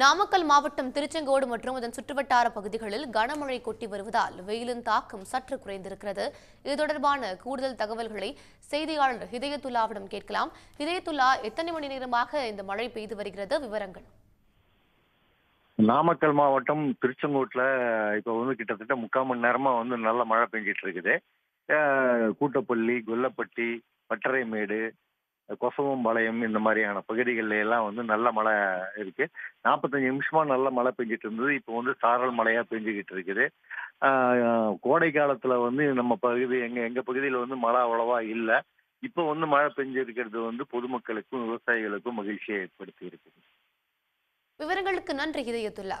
நாமக்கல் மாவட்டம் திருச்செங்கோடு மற்றும் அதன் சுற்றுவட்டார பகுதிகளில் கனமழை கொட்டி வருவதால் வெயிலின் தாக்கம் சற்று குறைந்திருக்கிறது. இது தொடர்பான கூடுதல் தகவல்களை செய்தியாளர் ஹிதயத்துல்லாவிடம் கேட்கலாம். ஹிதயத்துல்லா எத்தனை மணி நேரமாக இந்த மழை பெய்து வருகிறது? விவரங்கள். நாமக்கல் மாவட்டம் திருச்செங்கோட்டுல இப்போ வந்து கிட்டத்தட்ட முக்கால் மணி நேரமா வந்து நல்ல மழை பெஞ்சிட்டு இருக்குது. கூட்டப்பள்ளி கொல்லப்பட்டி பட்டறைமேடு கொசவம்பாளையம் இந்த மாதிரியான பகுதிகளில் எல்லாம் வந்து நல்ல மழை இருக்கு. நாற்பத்தஞ்சு நிமிஷமா நல்ல மழை பெஞ்சிட்டு இருந்தது. இப்போ வந்து சாரல் மழையா பெஞ்சுக்கிட்டு இருக்குது. கோடை காலத்துல வந்து நம்ம பகுதி எங்க எங்க பகுதியில் வந்து மழை அவ்வளவா இல்லை. இப்போ வந்து மழை பெஞ்சிருக்கிறது வந்து பொதுமக்களுக்கும் விவசாயிகளுக்கும் மகிழ்ச்சியை ஏற்படுத்தி இருக்குது. விவரங்களுக்கு நன்றி இதயத்துல்லா